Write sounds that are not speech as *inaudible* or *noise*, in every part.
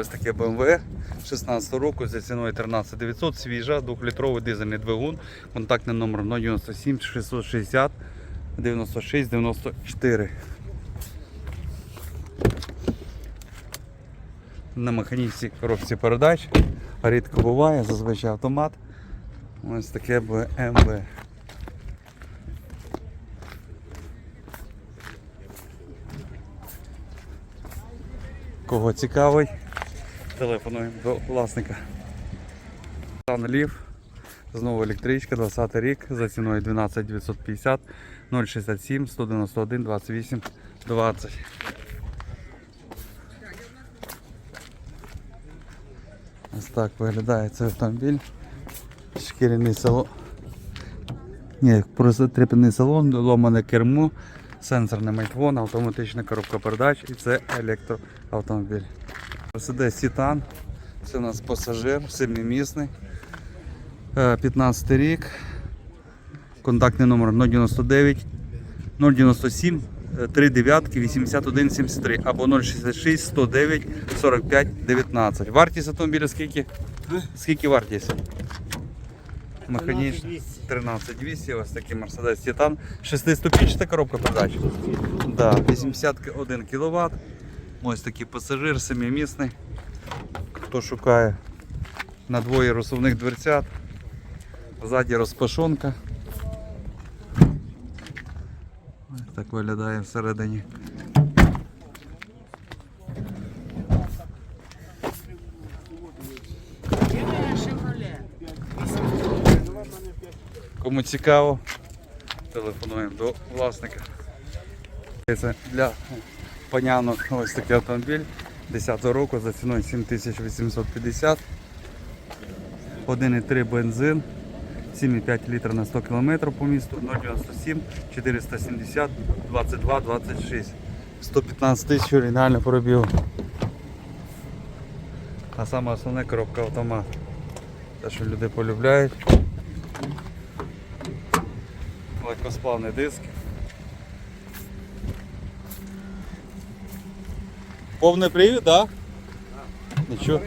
ось таке BMW 16 року за ціною 13 900, свіжа, 2-літровий дизельний двигун, контактний номер 097 660 96 94. На механічній коробці передач. Рідко буває, зазвичай автомат. Ось таке BMW. Кого цікавий, телефонуємо до власника. Сан Лів, знову електричка, 20 рік, за ціною 12 950 067 191 28 20. Ось так виглядає цей автомобіль. Шкіряний салон. Ні, просто трепетний салон, ломане кермо, сенсорний майтвон, автоматична коробка передач і це електроавтомобіль. Mercedes Titan, це у нас пасажир, семимісний. Е, 15 рік. Контактний номер 099 097 3 дев'ятки 81 73 або 066 109 45 19. Вартість автомобіля скільки? Скільки вартість? Механічна 13200, ось такий Mercedes Titan. Шестиступінчата коробка передач. Да, 81 кВт. Ось такий пасажир, семимісний. Хто шукає на двоє розсувних дверцят. Ззаді розпашонка. Ось так виглядає всередині. Кому цікаво, телефонуємо до власника. Це для панянок *laughs* ось такий автомобіль 10-го року за ціною 7850. 1,3 бензин, 7,5 літра на 100 км по місту, 0,97, 470, 22, 26. 115 тисяч оригінально пробіг. А саме основне коробка автомат. Те, що люди полюбляють. Легкосплавний диск. Повний привід, так? Да? Нічого.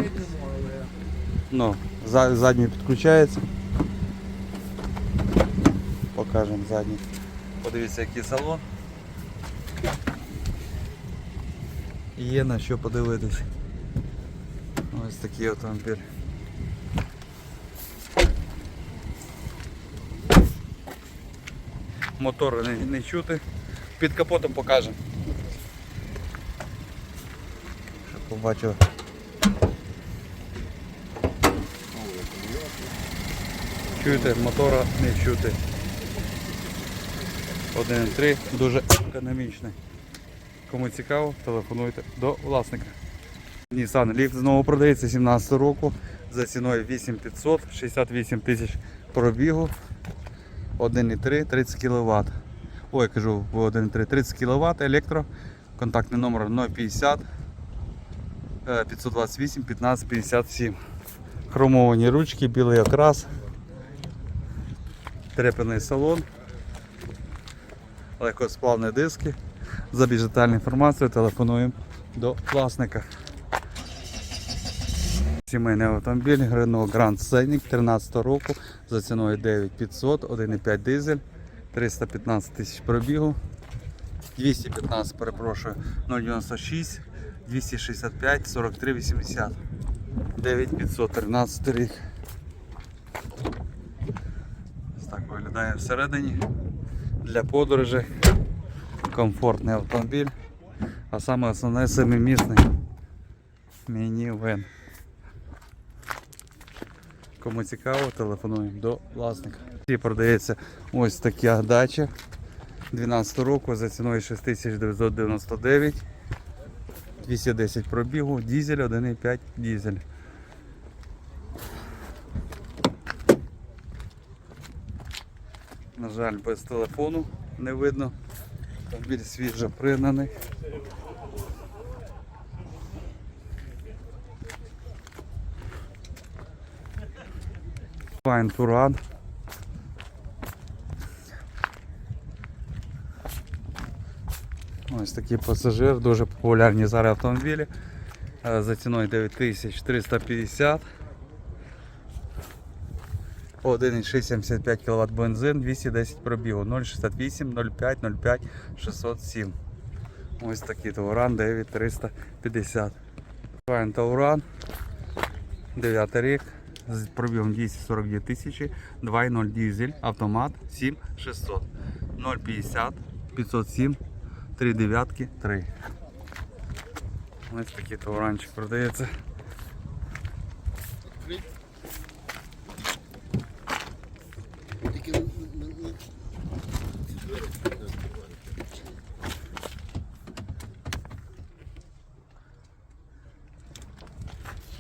Ну, задній підключається. Покажемо задній. Подивіться, який салон. Є на що подивитись. Ось такий автомобіль. Мотор не, не чути. Під капотом покажемо. Щоб побачили. Чуєте, мотора не чути. 1.3 дуже економічний. Кому цікаво, телефонуйте до власника. Nissan Leaf знову продається 17 року за ціною 8500, 68 тисяч пробігу. 1,3, 30 кВт. Ой, кажу, 1,3, 30 кВт електро. Контактний номер 050 е, 528 15 57. Хромовані ручки, білий окрас. Трепений салон. Легкосплавні диски. За більш детальну інформацію телефонуємо до власника. Сімейний автомобіль Renault Grand Scenic 13 року за ціною 9500, 1,5 дизель, 315 тисяч пробігу, 215, перепрошую, 096, 265, 43, 80, 9513 рік. Ось так виглядає всередині. Для подорожей комфортний автомобіль, а саме основне семимісний міні-вен. Кому цікаво, телефонуємо до власника. І продається ось така дача 12 року за ціною 6999, 210 пробігу, дізель 1,5 дізель. На жаль, без телефону не видно. Автомобіль свіжо пригнаний. Файн Туран. Ось такий пасажир, дуже популярні зараз автомобілі. е, за ціною 9350. 1,675 кВт бензин, 210 пробігу, 068, 05, 05, 607. Ось такий Тауран 9350. Файн Тауран, 9 рік, з пробігом 242 тисячі, 2.0 дизель, автомат 7600, 050, 507, 3 дев'ятки, 3. Ось такий Тауранчик продається.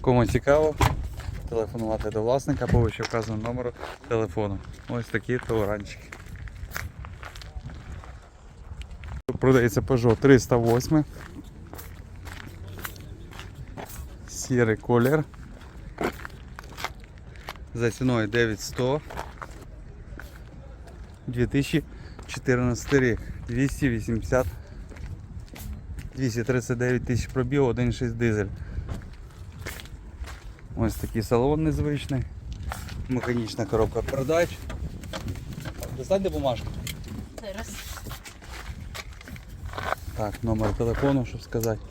Кому цікаво, телефонувати до власника по вище вказаному номеру телефону. Ось такі тауранчики. Продається Peugeot 308. Сірий колір. За ціною 9100. 2014 рік. 280 239 тисяч пробігу, 1.6 дизель. Ось такий салон незвичний. Механічна коробка передач. Достаньте бумажку. Так, номер телефону, щоб сказати.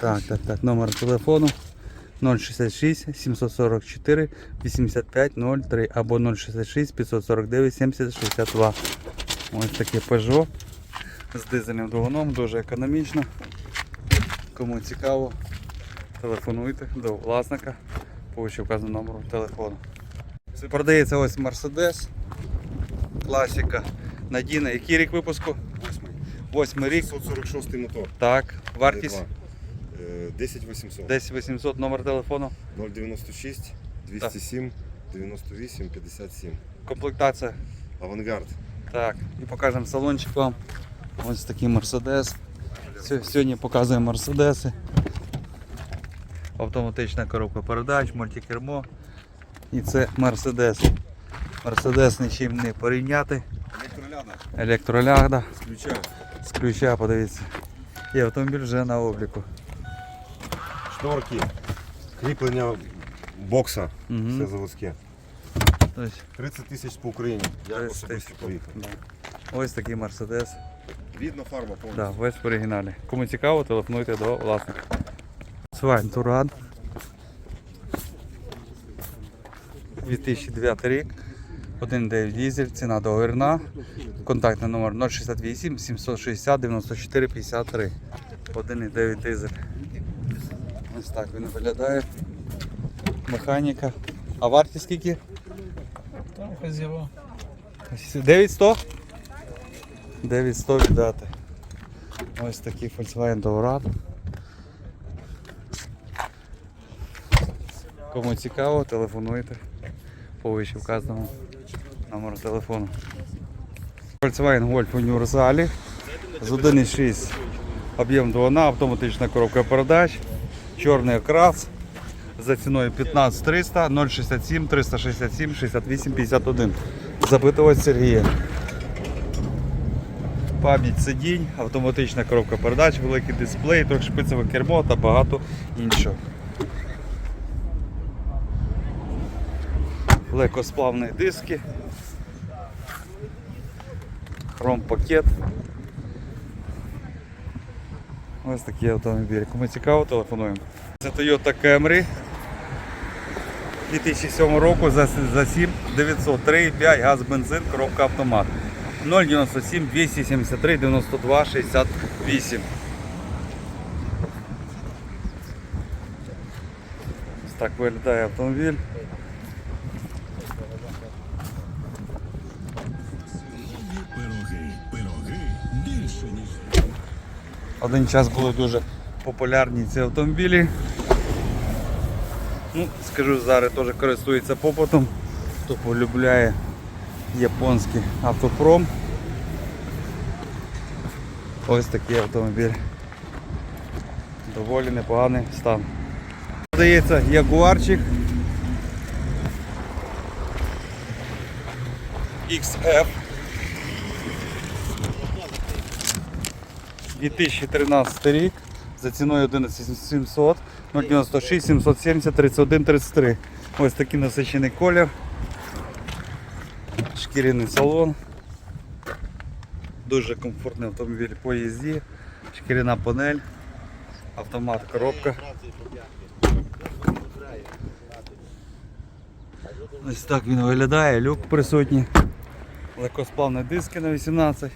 Так, так, так, номер телефону 066 744 85 03 або 066 549 70 62. Ось таке Peugeot з дизельним двигуном, дуже економічно. Кому цікаво, телефонуйте до власника по вказаному номеру телефону. Продається ось Mercedes. Класика. Надійна. Який рік випуску? Восьмий. Восьмий рік. 546 мотор. Так, вартість Е, 10 800. 10 800 номер телефону. 096 207 98 57. Комплектація. Авангард. Так, і покажемо салончик вам. Ось такий Мерседес. Сьогодні показуємо Мерседеси. Автоматична коробка передач, мультикермо. І це Мерседес. Мерседес нічим не порівняти. Електроляда З ключа. з ключа, подивіться. І автомобіль вже на обліку. Шторки. Кріплення бокса. Мгм. Все заводське. Тобто, 30 тисяч по Україні. Я 30 особисто тисяч. поїхав. Ось такий Мерседес. Рідна фарба повністю. Да, весь в оригіналі. Кому цікаво, телефонуйте до власника. Свайн Туран. 2009 рік. 1.9 дізель, ціна договірна. Контактний номер 068 760 94 53. 1.9 дизель. Ось так він виглядає. Механіка. А вартість скільки? Там хазява. 9100? 9100 віддати. Ось такий Volkswagen Touran. Кому цікаво, телефонуйте по вище вказаному номеру телефону. Volkswagen Golf універсалі з 1.6 об'єм двигуна, автоматична коробка передач, чорний окрас за ціною 15 300 067 367 68 51. Запитувати Сергія. Пам'ять сидінь, автоматична коробка передач, великий дисплей, трьохшпицеве кермо та багато іншого. Легкосплавні диски. Хром пакет. Ось такий автомобіль. Кому цікаво, телефонуємо. Це Toyota Camry 2007 року за 7 903, 5 газ, бензин, коробка автомат. 097 273 92 68. Ось так виглядає автомобіль. Один час були дуже популярні ці автомобілі. Ну, скажу, зараз теж користується попитом. Хто полюбляє японський автопром. Ось такий автомобіль. Доволі непоганий стан. Здається, ягуарчик XF 2013 рік, за ціною 11700 096 770 31 33. Ось такий насичений колір. Шкіряний салон. Дуже комфортний автомобіль по їзді. Шкіряна панель, автомат, коробка. Ось так він виглядає, люк присутній. Легкосплавні диски на 18.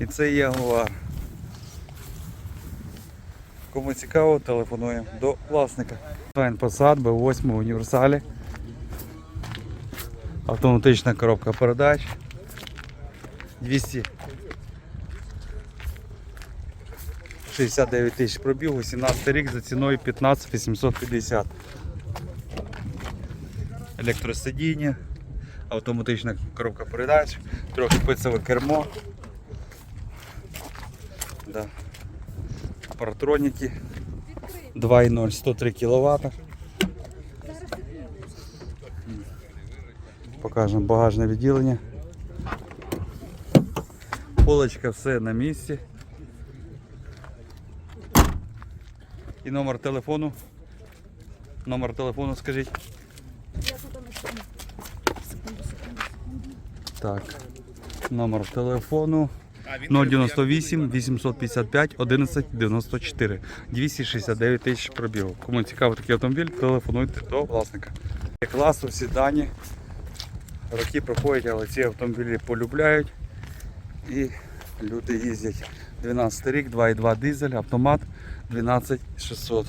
І це Ягуар. Кому цікаво, телефонуємо до власника. Passat B8 в універсалі. Автоматична коробка передач. 200 69 тисяч пробігу, 17 рік за ціною 15 850. Електросидіння, автоматична коробка передач, трьохспицеве кермо. Да. Паратроніки 2.0 103 кВт. Покажемо багажне відділення. Полочка все на місці. І номер телефону. Номер телефону скажіть. Так. Номер телефону 098 855 11 94 269 тисяч пробігу. Кому цікавий такий автомобіль, телефонуйте до власника. Класу, сідані. Роки проходять, але ці автомобілі полюбляють. І люди їздять. 12 рік, 2,2 дизель, автомат 12600.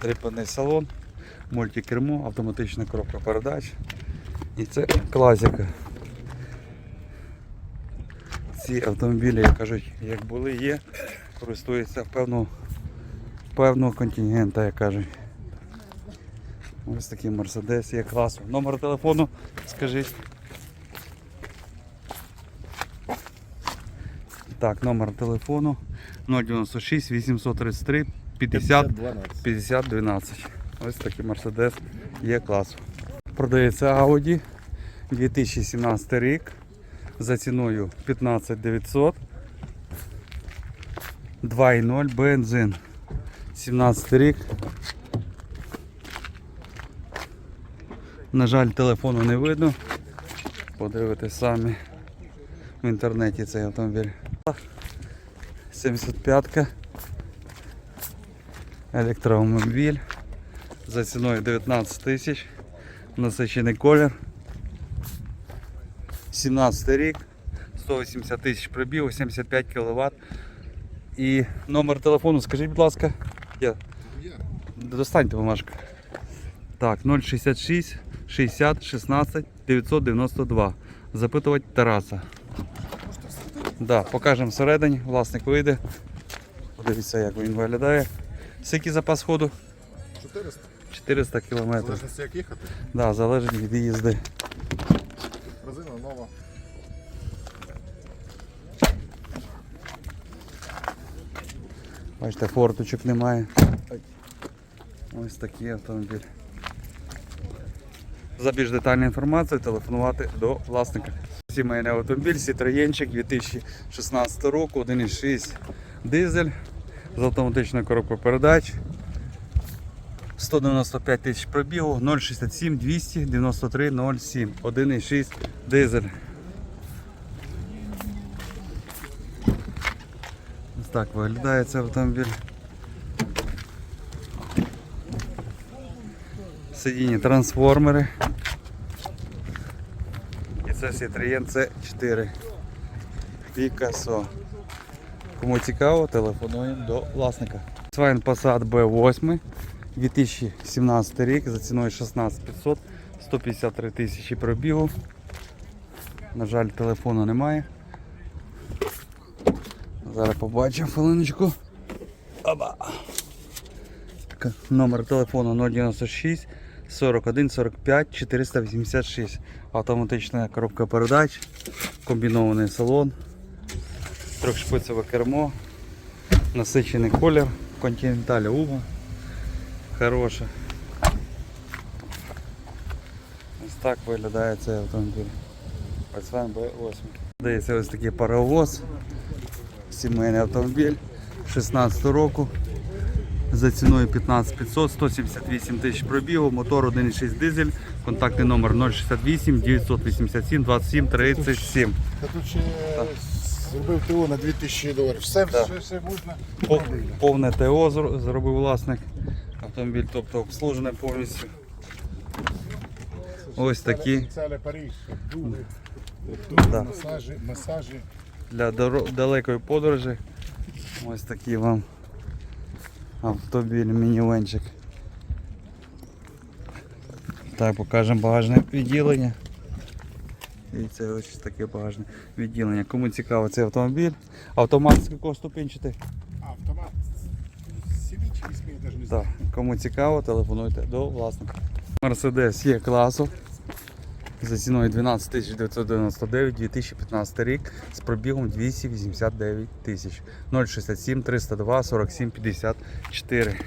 Трипаний салон, мультикермо, автоматична коробка передач. І це класика. Ці автомобілі, як кажуть, як були, є, користуються певного, певного контингента, як кажуть. Ось такий Мерседес є класу. Номер телефону скажіть. Так, номер телефону 096 833 50 50 12. Ось такий Мерседес є класу. Продається Audi 2017 рік за ціною 15 900 2.0 бензин 17 рік. На жаль, телефону не видно. Подивитесь самі в інтернеті цей автомобіль. 75-ка. Електромобіль. За ціною 19 тисяч. Насичений колір. 17 рік. 180 тисяч пробігу, 75 кВт. І номер телефону, скажіть, будь ласка. Я. Достаньте бумажку. Так, 066 60 16 992. Запитувати Тараса. Да, покажемо всередині, власник вийде. Подивіться, як він виглядає. Скільки запас ходу? 400. 400 В км. залежності як їхати. Да, залежить від їзди. Бачите, форточок немає. Ось такий автомобіль. За більш детальну інформацію телефонувати до власника. Сімейний автомобіль Citroenчик 2016 року, 1,6 дизель з автоматичною коробкою передач. 195 тисяч пробігу, 067 200 93 07, 1,6 дизель. Так виглядає цей автомобіль. Сидіння трансформери. І це Citroen C4. Picasso. Кому цікаво, телефонуємо до власника. Volkswagen Passat B8 2017 рік за ціною 16500 153 тисячі пробігу. На жаль, телефону немає. Зараз побачимо хвилиночку. Оба. Так, Номер телефону 096 41 45 486. Автоматична коробка передач, комбінований салон, трьохшпицеве кермо, насичений колір, континенталь ума. Хороша. Ось так виглядає цей автомобіль. Volkswagen B8. Дається ось такий паровоз, сімейний автомобіль 16 року. За ціною 15 500, 178 тисяч пробігу, мотор 1.6 дизель, контактний номер 068 987 27 37. Та тут ще зробив ТО на 2000 доларів. Все, все, все можна. Повне ТО зробив власник. Автомобіль, тобто обслужений повністю. Ось такі Це Париж. Масажі, масажі. Для далекої подорожі. Ось такий вам автомобіль мінівенчик. Так, покажемо багажне відділення. І це ось таке багажне відділення. Кому цікаво цей автомобіль. Автомат скільки ступінчатий? Автомат. Сімічки, я навіть не знаю. Так, кому цікаво, телефонуйте до власника. Мерседес є класу. За ціною 12 999 2015 рік з пробігом 289 тисяч 067 302 47 54.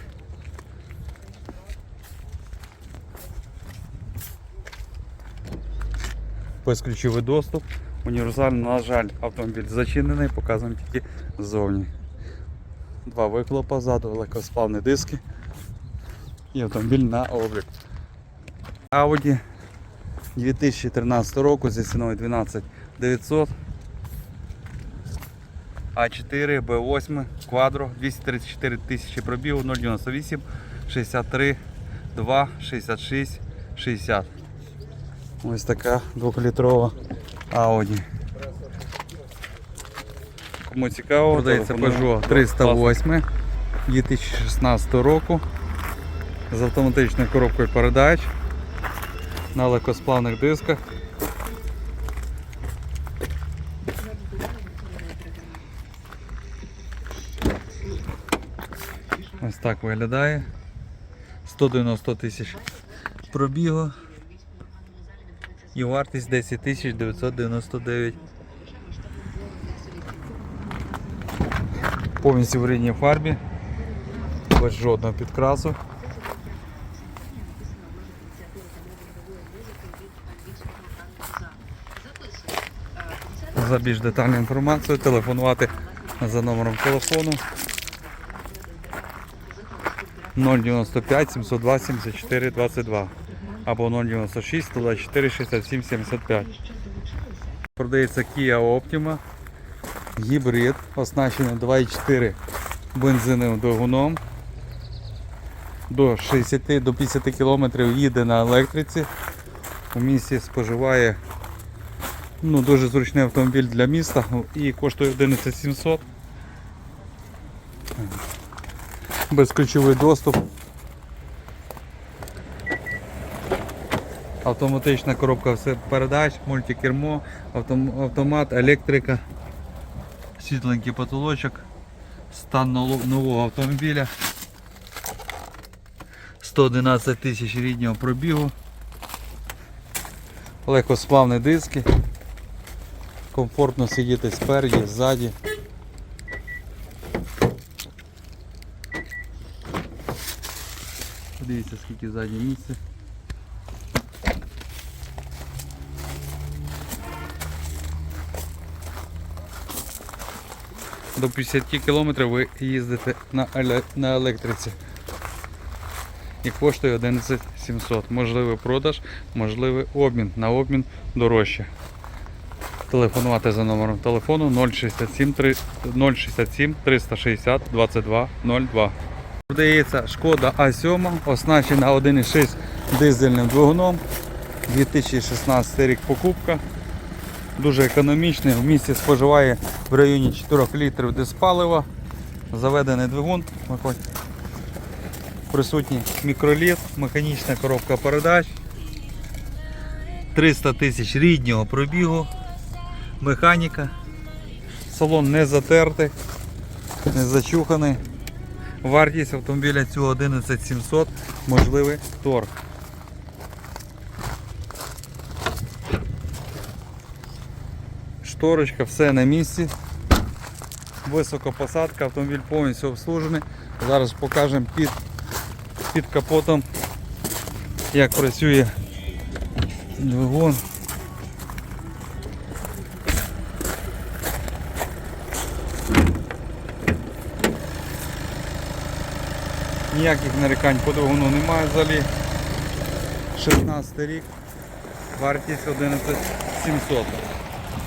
Безключовий доступ. Універсальний, на жаль, автомобіль зачинений, показуємо тільки ззовні. Два вихлопа ззаду, легкосплавні диски і автомобіль на облік. Audi 2013 року зі ціною 12 900. А4, Б8, Quadro, 234 тисячі пробігу, 098, 63, 2, 66, 60. Ось така 2-літрова Audi. Кому цікаво, продається Peugeot 308 2016 року з автоматичною коробкою передач на легкосплавних дисках. Ось так виглядає. 190 тисяч пробігу. І вартість 10 тисяч 999. Повністю в рідній фарбі. Без жодного підкрасу. За більш детальну інформацію телефонувати за номером телефону 095 702 74 22 або 096 124 67 75. Продається Kia Optima. Гібрид, оснащений 2.4 бензиновим двигуном. До 60 до 50 км їде на електриці. У місті споживає ну, дуже зручний автомобіль для міста і коштує 11 700. Безключовий доступ. Автоматична коробка передач, мультикермо, автом- автомат, електрика, світленький потолочок, стан нового автомобіля. 111 тисяч ріднього пробігу. Легкосплавні диски. Комфортно сидіти спереді, ззаді. Подивіться, скільки ззаді місця. До 50 км ви їздите на, на електриці. І коштує 11 700. Можливий продаж, можливий обмін. На обмін дорожче. Телефонувати за номером телефону 067 3 067 360 22 02. Продається шкода А7, оснащена 1,6 дизельним двигуном. 2016 рік покупка. Дуже економічний. В місті споживає в районі 4 літрів диспалива. Заведений двигун. Присутній мікроліт, механічна коробка передач. 300 тисяч ріднього пробігу. Механіка. Салон не затертий, не зачуханий. Вартість автомобіля цього 11700, можливий торг. Шторочка, все на місці. Висока посадка, автомобіль повністю обслужений. Зараз покажемо під, під капотом, як працює двигун. Ніяких нарікань по двигуну немає взагалі. 16 рік. Вартість 11 700.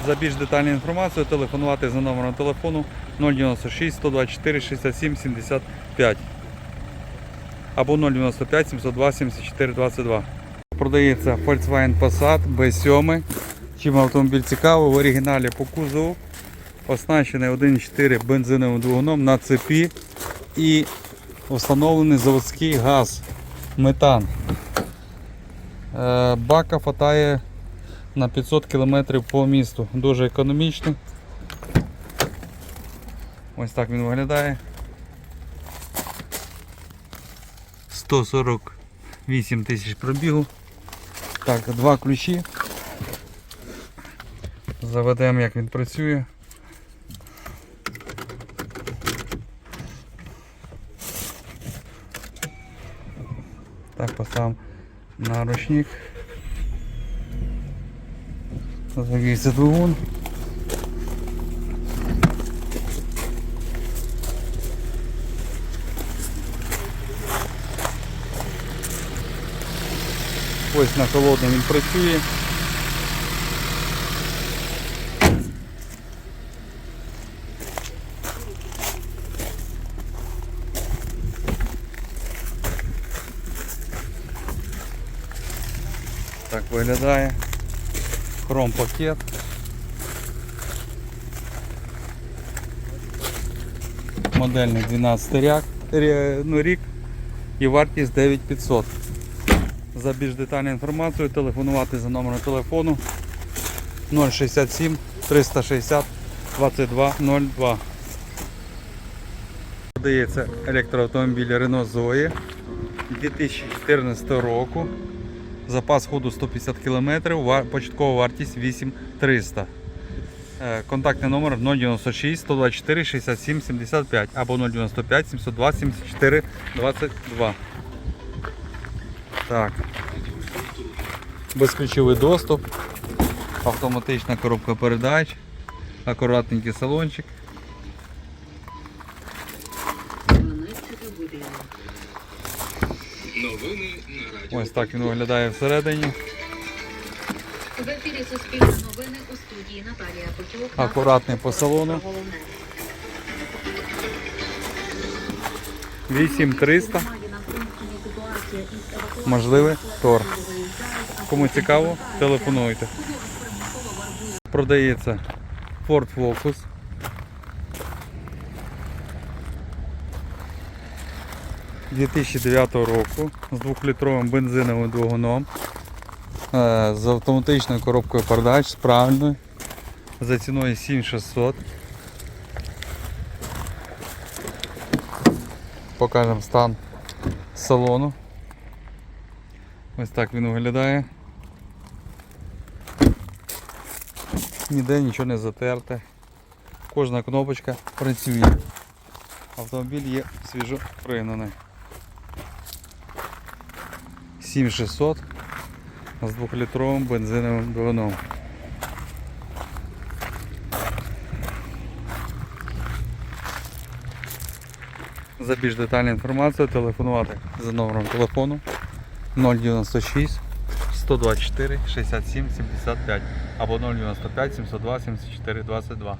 За більш детальну інформацію телефонувати за номером телефону 096 124 67 75 або 095 702 74 22. Продається Volkswagen Passat B7. Чим автомобіль цікавий, в оригіналі по кузову. Оснащений 1.4 бензиновим двигуном на цепі і встановлений заводський газ, метан. Е, Бака хватає на 500 км по місту. Дуже економічний. Ось так він виглядає. 148 тисяч пробігу. Так, два ключі. Заведемо, як він працює. Так, поставимо на ручник. Завівся двигун. Ось на холодному він. Так виглядає. Хром пакет. Модельний 12 ряк, ну, рік і вартість 9500. За більш детальну інформацію телефонувати за номером телефону 067 360 2202. Подається електроавтомобіль Renault Zoe 2014 року. Запас ходу 150 км, початкова вартість 8300. Е, Контактний номер 096 124 67 75 або 095 702 74 22. Так. Безключовий доступ, автоматична коробка передач, акуратненький салончик. Ось так він виглядає всередині. В ефірі Суспільне новини у студії Наталія Потюк. Акуратний по салону. 8300. Можливий торг. Кому цікаво, телефонуйте. Продається Ford Focus. – 2009 року з 2-літровим бензиновим двигуном, е, з автоматичною коробкою передач, з правильною, за ціною 7600. Покажемо стан салону. Ось так він виглядає. Ніде нічого не затерте. Кожна кнопочка працює. Автомобіль є свіжо пригнаний. 7600 з 2-літровим бензиновим двигуном. За більш детальну інформацію телефонувати за номером телефону 096 124 67 75 або 095 702 74 22.